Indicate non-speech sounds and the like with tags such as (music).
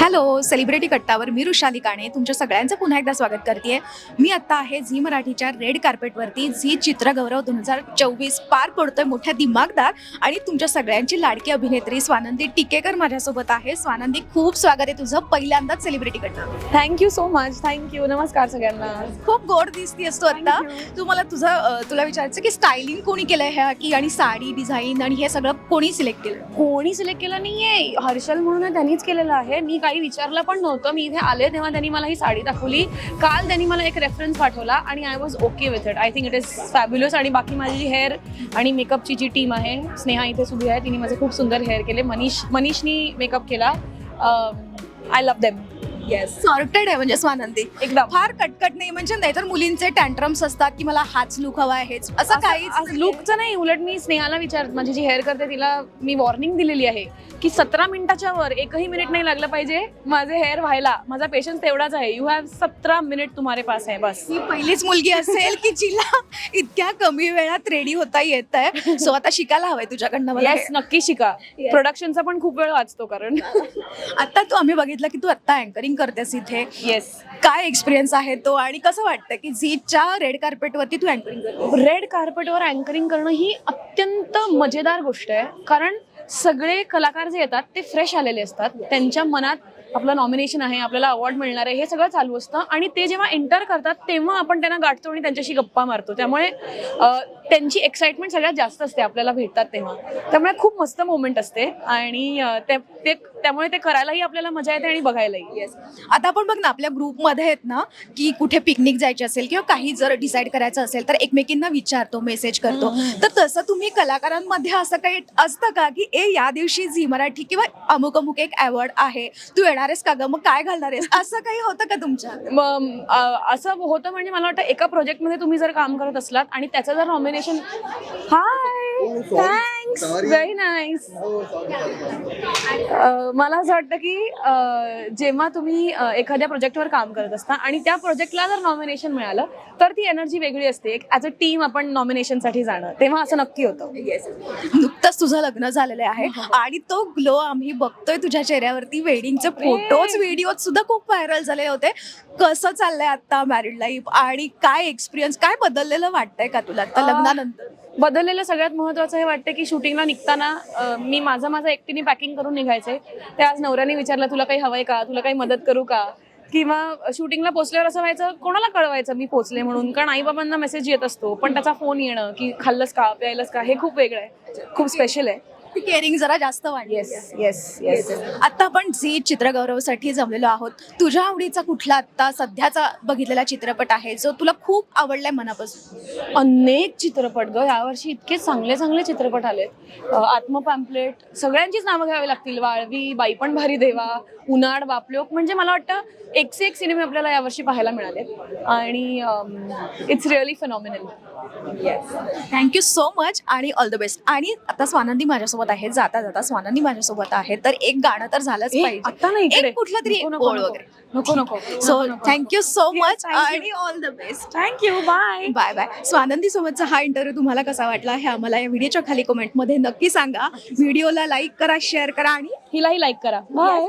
Hello celebrity कट्टावर मी ऋषाली काणे तुमच्या सगळ्यांचं पुन्हा एकदा स्वागत करते मी आत्ता आहे झी मराठीच्या रेड कार्पेटवरती. झी चित्रगौरव दोन हजार चोवीस पार पडतोय मोठ्या दिमागदार आणि तुमच्या सगळ्यांची लाडकी अभिनेत्री स्वानंदी टिकेकर माझ्यासोबत आहे. स्वानंदी खूप स्वागत आहे तुझं पहिल्यांदाच सेलिब्रिटी कट्टा. थँक्यू सो मच थँक्यू नमस्कार सगळ्यांना. खूप गोड दिसती असतो आता तू मला तुझं तुला विचारायचं की स्टायलिंग कोणी केलंय ह्या की आणि साडी डिझाईन आणि हे सगळं कोणी सिलेक्ट केलं कोणी सिलेक्ट केलं नाहीये. हर्षल म्हणून त्यांनीच केलेलं आहे. मी काही विचारलं पण नव्हतं. मी इथे आले तेव्हा त्यांनी मला ही साडी दाखवली. काल त्यांनी मला एक रेफरन्स पाठवला आणि I was okay with it I think it is fabulous आणि बाकी माझी जी हेअर आणि मेकअपची जी टीम आहे स्नेहा इथे सुद्धा आहे. तिने माझे खूप सुंदर हेअर केले. मनीष मनीषनी मेकअप केला. I love them yes sorted आहे म्हणजे स्वानंदी. एकदम. फार कटकट नाही म्हणजे नाहीतर मुलींचे टँट्रम्स असतात की मला हाच लुक हवा आहे असं काहीच लुकचं नाही उलट मी स्नेहाला विचार माझी जी हेअर करते तिला मी वॉर्निंग दिलेली आहे की सतरा मिनिटाच्या वर एकही मिनिट नाही लागलं पाहिजे माझे हेअर व्हायला. माझा पेशन्स तेवढाच आहे. यू हॅव सतरा मिनिट तुम्हारे पास आहे बस. ही पहिलीच मुलगी असेल की जिला इतक्या कमी वेळात रेडी होता येत आहे. (laughs) सो आता शिकायला हवंय तुझ्याकडनं मला येस नक्की शिका. प्रोडक्शनचा पण खूप वेळ वाचतो कारण. (laughs) आता तू आम्ही बघितलं की तू आता अँकरिंग करतेस इथे. येस काय एक्सपिरियन्स आहे तो आणि कसं वाटतं की झीच्या रेड कार्पेटवरती तू अँकरिंग करते रेड कार्पेटवर अँकरिंग करणं ही अत्यंत मजेदार गोष्ट आहे. कारण सगळे कलाकार जे येतात ते फ्रेश आलेले असतात. त्यांच्या मनात आपलं नॉमिनेशन आहे आपल्याला अवॉर्ड मिळणार आहे हे सगळं चालू असतं. आणि ते जेव्हा एंटर करतात तेव्हा आपण त्यांना गाठतो आणि त्यांच्याशी गप्पा मारतो. त्यामुळे त्यांची एक्साइटमेंट सगळ्यात जास्त असते आपल्याला भेटतात तेव्हा. त्यामुळे खूप मस्त मोमेंट असते. आणि ते ते- त्यामुळे ते करायलाही आपल्याला मजा येते आणि बघायलाही. येस आता आपण बघ ना आपल्या ग्रुपमध्ये आहेत ना की कुठे पिकनिक जायची असेल किंवा काही जर डिसाईड करायचं असेल तर एकमेकींना विचारतो मेसेज करतो. तर तसं तुम्ही कलाकारांमध्ये असं काही असतं का की ए या दिवशी झी मराठी किंवा अमुक अमुक एक अवॉर्ड आहे तू येणार आहेस का ग? मग काय घालणार आहेस असं काही होतं का तुमच्या? असं होतं म्हणजे मला वाटतं एका प्रोजेक्टमध्ये तुम्ही जर काम करत असलात आणि त्याचं जर nomination hi thanks very nice मला असं वाटतं की अ, जेव्हा तुम्ही अ, एखाद्या प्रोजेक्टवर काम करत असता आणि त्या प्रोजेक्टला जर नॉमिनेशन मिळालं तर ती एनर्जी वेगळी असते. ॲज अ टीम आपण नॉमिनेशनसाठी जाणं. तेव्हा असं नक्की होतं. नुकतंच तुझं लग्न झालेलं आहे आणि तो ग्लो आम्ही बघतोय तुझ्या चेहऱ्यावरती. वेडिंगचे फोटोज व्हिडिओ सुद्धा खूप व्हायरल झाले होते. कसं चाललंय आता मॅरिड लाईफ आणि काय एक्सपिरियन्स काय बदललेलं वाटतंय का तुला? आता अं, लग्नानंतर? बदललेलं सगळ्यात महत्वाचं हे वाटतं की शूटिंगला निघताना मी माझं माझं एकटीने पॅकिंग करून निघायचे. ते आज नवऱ्याने विचारलं तुला काही हवंय का? तुला काही मदत करू का? किंवा शूटिंगला पोचल्यावर असं व्हायचं कोणाला कळवायचं मी पोचले म्हणून. कारण आई बाबांना मेसेज येत असतो पण त्याचा फोन येणं की खाल्लंस का? प्यायलंस का? हे खूप वेगळं आहे. खूप स्पेशल आहे. ती केअरिंग जरा जास्त वाढली. येस येस येस आता आपण झी चित्रगौरवसाठी जमलेलो आहोत तुझ्या आवडीचा कुठला आता सध्याचा बघितलेला चित्रपट आहे जो तुला खूप आवडलाय मनापासून? अनेक चित्रपट ग. यावर्षी इतके चांगले चांगले चित्रपट आलेत. आत्मपॅम्पलेट सगळ्यांचीच नावं घ्यावी लागतील. वाळवी बाई पण भारी देवा उन्हाळ बापलोक. म्हणजे मला वाटतं एकसे एक सिनेमे आपल्याला यावर्षी पाहायला मिळालेत. आणि it's really phenomenal thank you so much आणि ऑल द बेस्ट आणि आता स्वानंदी माझ्यासोबत आहे जाता जाता स्वानंदी माझ्यासोबत आहे तर एक गाणं तर झालंच पाहिजे. आता नाही एक कुठलं तरी ओळ. वगैरे. नको नको. So thank you so much. आणि all the best thank you bye bye bye Swanandi सोबतचा हा इंटरव्ह्यू तुम्हाला कसा वाटला हे आम्हाला या व्हिडिओच्या खाली कमेंटमध्ये नक्की सांगा. व्हिडिओला लाईक करा शेअर करा आणि हिलाही लाईक करा. बाय